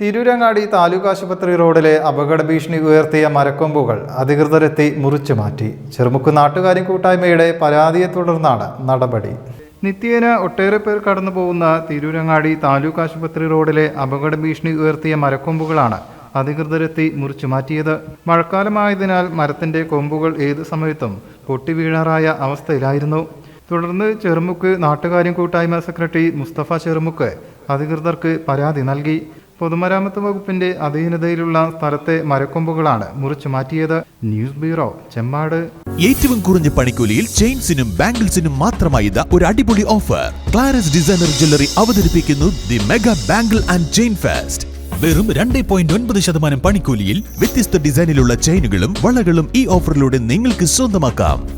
തിരൂരങ്ങാടി താലൂക്ക് ആശുപത്രി റോഡിലെ അപകട ഭീഷണി ഉയർത്തിയ മരക്കൊമ്പുകൾ അധികൃതരെത്തി മുറിച്ചു മാറ്റി. ചെറുമുക്ക് നാട്ടുകാരും കൂട്ടായ്മയുടെ പരാതിയെ തുടർന്നാണ് നടപടി. നിത്യേന ഒട്ടേറെ പേർ കടന്നു പോകുന്ന തിരൂരങ്ങാടി താലൂക്ക് ആശുപത്രി റോഡിലെ അപകട ഭീഷണി ഉയർത്തിയ മരക്കൊമ്പുകളാണ് അധികൃതരെത്തി മുറിച്ചു മാറ്റിയത്. മഴക്കാലമായതിനാൽ മരത്തിന്റെ കൊമ്പുകൾ ഏത് സമയത്തും പൊട്ടി വീഴാറായ അവസ്ഥയിലായിരുന്നു. തുടർന്ന് ചെറുമുക്ക് നാട്ടുകാര്യം കൂട്ടായ്മ സെക്രട്ടറി മുസ്തഫ ചെറുമുക്ക് അധികൃതർക്ക് പരാതി നൽകി. പൊതുമരാമത്ത് വകുപ്പിന്റെ അധീനതയിലുള്ള സ്ഥലത്തെ മരക്കൊമ്പുകളാണ് മുറിച്ചു മാറ്റിയത്. News bureau Chemmad. ഏറ്റവും കുറഞ്ഞ പണിക്കൂലിയിൽ ചെയിൻസിനും ബാംഗിൾസിനും മാത്രമായി ഒരു അടിപൊളി ഓഫർ. ക്ലാരസ് ഡിസൈനർ ജ്വല്ലറി അവതരിപ്പിക്കുന്നു the mega bangle and chain fest. വെറും രണ്ട് പോയിന്റ് ഒൻപത് ശതമാനം പണിക്കൂലിയിൽ വ്യത്യസ്ത ഡിസൈനിലുള്ള ചെയിനുകളും വളകളും ഈ ഓഫറിലൂടെ നിങ്ങൾക്ക് സ്വന്തമാക്കാം.